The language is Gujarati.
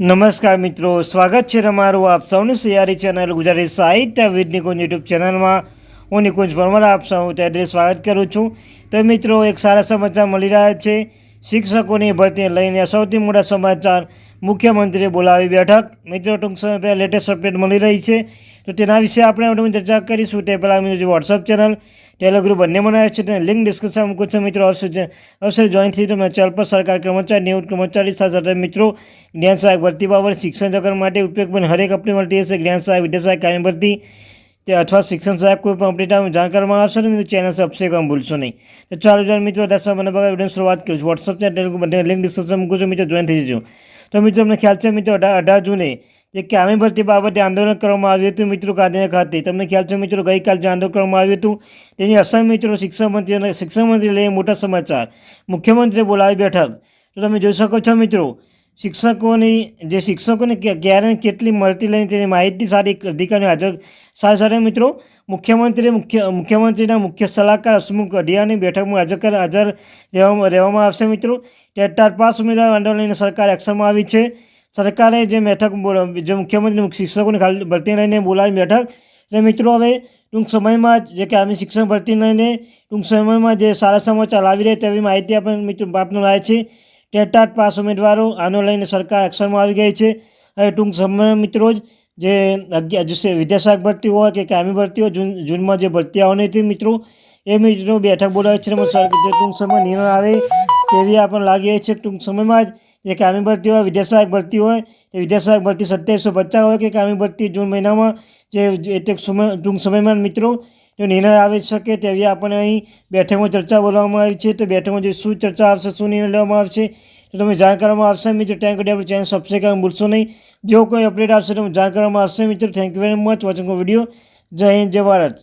નમસ્કાર મિત્રો, સ્વાગત છે તમારું આપ સૌની સિયારી ચેનલ ગુજરાતી સાહિત્ય વિદ નિકુંજ યુટ્યુબ ચેનલમાં. હું નિકુંજ પરમાર, આપ સૌ ત્યારે સ્વાગત કરું છું. તો મિત્રો, એક સારા સમાચાર મળી રહ્યા છે. શિક્ષકોની ભરતીને લઈને સૌથી મોટા સમાચાર મુખ્યમંત્રીએ બોલાવી બેઠક. મિત્રો, ટૂંક સમય પહેલાં લેટેસ્ટ અપડેટ મળી રહી છે. તો તેના વિશે આપણે આપણે ચર્ચા કરીશું. તે પહેલાં મિત્રો જે વોટ્સઅપ ચેનલ ટેલિગ્રુપ બંને બનાવે છે તેને લિંક ડિસ્કશન મૂકું છું. મિત્રો, અવશ્ય અવશ્ય જોઈન થઈ તમને ચેનલ પર સરકાર કર્મચારી, નિવૃત્ત કર્મચારી સાથે સાથે મિત્રો, જ્ઞાન સહાયક ભરતી બાબત, શિક્ષણ જગત માટે ઉપયોગ પણ હરેક અપડેટ મળતી હશે જ્ઞાન સહાયક, વિદ્યા સહાયક, કાયમ ભરતી, તે અથવા શિક્ષણ સાહેબ કોઈ પણ અપડેટ જાણ કરવામાં આવશે ને મિત્રો ચેનલ સબસ્ક્રાઈબ કરવાનું ભૂલશો નહીં. તો ચાલો જાણ મિત્રો, દસ મને બગા વીડિયો શરૂઆત કરું છું વોટ્સઅપ ચેનલ બંને લિંક ડિસ્કશન મૂકું છું. મિત્રો જોઈન થઈ જજો. તો મિત્રો, અમને ખ્યાલ છે, મિત્રો અઢાર અઢાર જૂને જે કામી ભરતી બાબતે આંદોલન કરવામાં આવ્યું હતું મિત્રો ગાંધીનગર ખાતે. તમને ખ્યાલ છે મિત્રો, ગઈકાલ જે આંદોલન કરવામાં આવ્યું હતું, તેની અસર મિત્રો શિક્ષણ મંત્રી શિક્ષણ મંત્રી લઈને મોટા સમાચાર. મુખ્યમંત્રીએ બોલાવી બેઠક. તો તમે જોઈ શકો છો મિત્રો, શિક્ષકોની, જે શિક્ષકોને ક્યારે કેટલી મળતી લઈને તેની માહિતી સારી અધિકારીઓ હાજર સાથે સાથે મિત્રો મુખ્યમંત્રી મુખ્ય, મુખ્યમંત્રીના મુખ્ય સલાહકાર હસમુખ અઢિયાની બેઠકમાં હાજર હાજર રહેવામાં રહેવામાં આવશે મિત્રો. ટેટાર પાસ ઉમેદવાર આંદોલનની સરકાર એક્શનમાં આવી છે. સરકારે જે બેઠક જે મુખ્યમંત્રી શિક્ષકોની ખાલી ભરતી લઈને બોલાવી બેઠક. એટલે મિત્રો હવે ટૂંક સમયમાં જ કે આમી શિક્ષણ ભરતી લઈને ટૂંક સમયમાં જે સારા સમાચાર આવી રહે તેવી માહિતી આપણે, મિત્રો, આપનો લાવે છે. ટેટાટ પાસ ઉમેદવારો, આનો લઈને સરકાર એક્શનમાં આવી ગઈ છે. હવે ટૂંક સમયમાં મિત્રો જ, જે અગિયાર વિદ્યાશાખ ભરતી હોય કે કાયમી ભરતી હોય, જૂન, જૂનમાં જે ભરતી આવવાની હતી મિત્રો, એ મિત્રો બેઠક બોલાવે છે. ટૂંક સમયમાં નિર્ણય આવે તેવી આપણને લાગી રહી છે. ટૂંક સમયમાં જ જે કામી ભરતી હોય વિદ્યાસહાયક ભરતી હોય એ વિદ્યાસહાયક ભરતી સત્યાવીસો પચાસ હોય કે કામી ભરતી જૂન મહિનામાં, જે એટલે ટૂંક સમય ટૂંક સમયમાં મિત્રો, જો નિર્ણય આવી શકે તેવી આપણને અહીં બેઠકમાં ચર્ચા બોલવામાં આવી છે. તો બેઠકમાં જે શું ચર્ચા આવશે, શું નિર્ણય લેવામાં આવશે, તો તમે જાણ કરવામાં આવશે. મિત્રો ટેન્ક કરી આપણે ચેનલ સબસ્ક્રાઈબ કરવાનું ભૂલશો નહીં. જો કોઈ અપડેટ આવશે તો જાણ કરવામાં આવશે. મિત્રો thank you very much watching video Jai Hind, Jai Bharat.